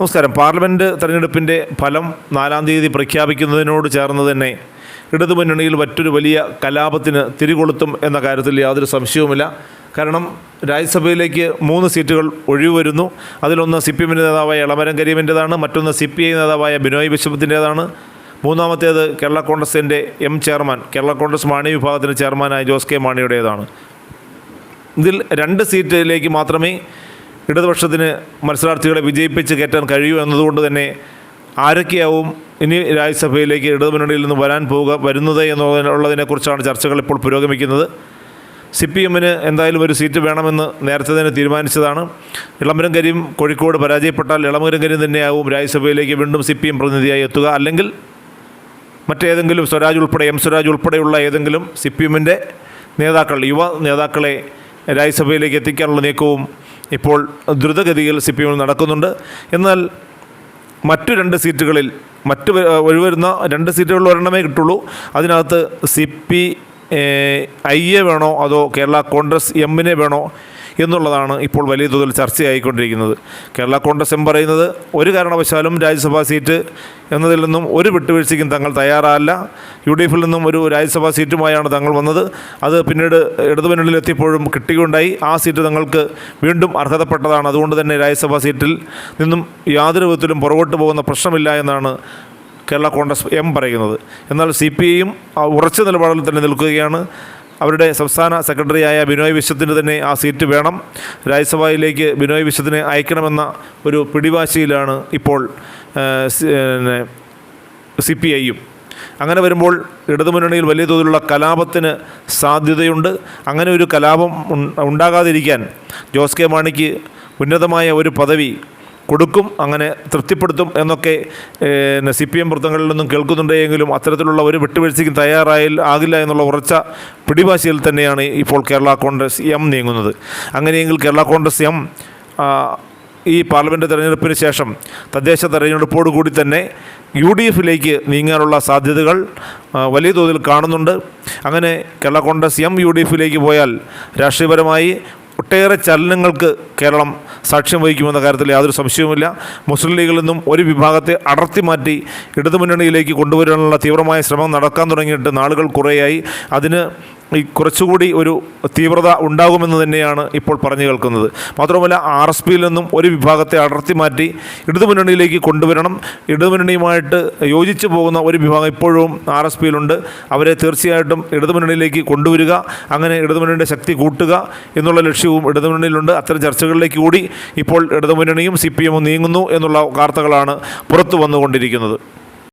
നമസ്കാരം. പാർലമെന്റ് തെരഞ്ഞെടുപ്പിന്റെ ഫലം നാലാം തീയതി പ്രഖ്യാപിക്കുന്നതിനോട് ചേർന്ന് തന്നെ ഇടതുമുന്നണിയിൽ മറ്റൊരു വലിയ കലാപത്തിന് തിരികൊളുത്തും എന്ന കാര്യത്തിൽ യാതൊരു സംശയവുമില്ല. കാരണം രാജ്യസഭയിലേക്ക് മൂന്ന് സീറ്റുകൾ ഒഴിവ് വരുന്നു. അതിലൊന്ന് സി പി എമ്മിന്റെ നേതാവായ ഇളമരം കരീമിന്റേതാണ് മറ്റൊന്ന് സി പി ഐ നേതാവായ ബിനോയ് ബിഷപ്പിന്റേതാണ് മൂന്നാമത്തേത് കേരള കോൺഗ്രസിന്റെ എം ചെയർമാൻ കേരള കോൺഗ്രസ് മാണി വിഭാഗത്തിന്റെ ചെയർമാനായ ജോസ് കെ മാണിയുടേതാണ്. ഇതിൽ രണ്ട് സീറ്റിലേക്ക് മാത്രമേ ഇടതുപക്ഷത്തിന് മത്സരാർത്ഥികളെ വിജയിപ്പിച്ച് കയറ്റാൻ കഴിയൂ എന്നതുകൊണ്ട് തന്നെ ആരൊക്കെയാവും ഇനി രാജ്യസഭയിലേക്ക് ഇടതുമുന്നണിയിൽ നിന്ന് വരാൻ പോവുക വരുന്നത് എന്നുള്ളതിനെക്കുറിച്ചാണ് ചർച്ചകൾ ഇപ്പോൾ പുരോഗമിക്കുന്നത്. സി പി എമ്മിന് എന്തായാലും ഒരു സീറ്റ് വേണമെന്ന് നേരത്തെ തന്നെ തീരുമാനിച്ചതാണ്. ഇളമരം കരീം കോഴിക്കോട് പരാജയപ്പെട്ടാൽ ഇളമരം കരീം തന്നെയാവും രാജ്യസഭയിലേക്ക് വീണ്ടും സി പി എം പ്രതിനിധിയായി എത്തുക. അല്ലെങ്കിൽ മറ്റേതെങ്കിലും സ്വരാജ് ഉൾപ്പെടെ എം സ്വരാജ് ഉൾപ്പെടെയുള്ള ഏതെങ്കിലും സി പി എമ്മിന്റെ നേതാക്കൾ യുവ നേതാക്കളെ രാജ്യസഭയിലേക്ക് എത്തിക്കാനുള്ള നീക്കവും ഇപ്പോൾ ദ്രുതഗതിയിൽ സി പി എമ്മിൽ നടക്കുന്നുണ്ട്. എന്നാൽ മറ്റു രണ്ട് സീറ്റുകളിൽ മറ്റ് ഒഴിവരുന്ന രണ്ട് സീറ്റുകളിൽ ഒരെണ്ണമേ കിട്ടുള്ളൂ. അതിനകത്ത് സി പി ഐ എ വേണോ? അതോ കേരള കോൺഗ്രസ് എമ്മിനെ വേണോ? എന്നുള്ളതാണ് ഇപ്പോൾ വലിയ തോതിൽ ചർച്ചയായിക്കൊണ്ടിരിക്കുന്നത്. കേരള കോൺഗ്രസ് എം പറയുന്നത് ഒരു കാരണവശാലും രാജ്യസഭാ സീറ്റ് എന്നതിൽ നിന്നും ഒരു വിട്ടുവീഴ്ചയ്ക്കും തങ്ങൾ തയ്യാറല്ല. യു ഡി എഫിൽ നിന്നും ഒരു രാജ്യസഭാ സീറ്റുമായാണ് തങ്ങൾ വന്നത്. അത് പിന്നീട് ഇടതുമുന്നണിയിൽ എത്തിയപ്പോഴും കിട്ടുകയുണ്ടായി ആ സീറ്റ് തങ്ങൾക്ക് വീണ്ടും അർഹതപ്പെട്ടതാണ്. അതുകൊണ്ട് തന്നെ രാജ്യസഭാ സീറ്റിൽ നിന്നും യാതൊരു വിധത്തിലും പുറകോട്ട് പോകുന്ന പ്രശ്നമില്ല എന്നാണ് കേരള കോൺഗ്രസ് എം പറയുന്നത്. എന്നാൽ സി പി ഐയും ഉറച്ച നിലപാടിൽ തന്നെ നിൽക്കുകയാണ്. അവരുടെ സംസ്ഥാന സെക്രട്ടറിയായ ബിനോയ് വിശ്വത്തിന് തന്നെ ആ സീറ്റ് വേണം. രാജ്യസഭയിലേക്ക് ബിനോയ് വിശ്വത്തിനെ അയക്കണമെന്ന ഒരു പിടിവാശിയിലാണ് ഇപ്പോൾ സി പി ഐയും. അങ്ങനെ വരുമ്പോൾ ഇടതുമുന്നണിയിൽ വലിയ തോതിലുള്ള കലാപത്തിന് സാധ്യതയുണ്ട്. അങ്ങനെ ഒരു കലാപം ഉണ്ടാകാതിരിക്കാൻ ജോസ് കെ മാണിക്ക് ഉന്നതമായ ഒരു പദവി കൊടുക്കും അങ്ങനെ തൃപ്തിപ്പെടുത്തും എന്നൊക്കെ സി പി എം വൃത്തങ്ങളിൽ നിന്നും കേൾക്കുന്നുണ്ടെങ്കിലും അത്തരത്തിലുള്ള ഒരു വിട്ടുവീഴ്ചയ്ക്കും തയ്യാറായി ആകില്ല എന്നുള്ള ഉറച്ച പിടിവാശിയിൽ തന്നെയാണ് ഇപ്പോൾ കേരള കോൺഗ്രസ് എം നീങ്ങുന്നത്. അങ്ങനെയെങ്കിൽ കേരള കോൺഗ്രസ് എം ഈ പാർലമെന്റ് തെരഞ്ഞെടുപ്പിന് ശേഷം തദ്ദേശ തെരഞ്ഞെടുപ്പോടുകൂടി തന്നെ യു ഡി എഫിലേക്ക് നീങ്ങാനുള്ള സാധ്യതകൾ വലിയ തോതിൽ കാണുന്നുണ്ട്. അങ്ങനെ Kerala Congress M U D എഫിലേക്ക് പോയാൽ രാഷ്ട്രീയപരമായി ഒട്ടേറെ ചലനങ്ങൾക്ക് കേരളം സാക്ഷ്യം വഹിക്കുമെന്ന കാര്യത്തിൽ യാതൊരു സംശയവുമില്ല. മുസ്ലിം ലീഗിൽ നിന്നും ഒരു വിഭാഗത്തെ അടർത്തി മാറ്റി ഇടതുമുന്നണിയിലേക്ക് കൊണ്ടുവരാനുള്ള തീവ്രമായ ശ്രമം നടക്കാൻ തുടങ്ങിയിട്ട് നാളുകൾ കുറേയായി. അതിന് ഈ കുറച്ചുകൂടി ഒരു തീവ്രത ഉണ്ടാകുമെന്ന് തന്നെയാണ് ഇപ്പോൾ പറഞ്ഞു കേൾക്കുന്നത്. മാത്രമല്ല ആർ എസ് പിയിൽ നിന്നും ഒരു വിഭാഗത്തെ അടർത്തി മാറ്റി ഇടതുമുന്നണിയിലേക്ക് കൊണ്ടുവരണം. ഇടതുമുന്നണിയുമായിട്ട് യോജിച്ചു പോകുന്ന ഒരു വിഭാഗം ഇപ്പോഴും ആർ എസ് പിയിലുണ്ട് അവരെ തീർച്ചയായിട്ടും ഇടതുമുന്നണിയിലേക്ക് കൊണ്ടുവരിക അങ്ങനെ ഇടതുമുന്നണിയുടെ ശക്തി കൂട്ടുക എന്നുള്ള ലക്ഷ്യവും ഇടതുമുന്നണിയിലുണ്ട്. അത്തരം ചർച്ചകളിലേക്ക് കൂടി ഇപ്പോൾ ഇടതുമുന്നണിയും സി പി എമ്മും നീങ്ങുന്നു എന്നുള്ള വാർത്തകളാണ് പുറത്തു വന്നുകൊണ്ടിരിക്കുന്നത്.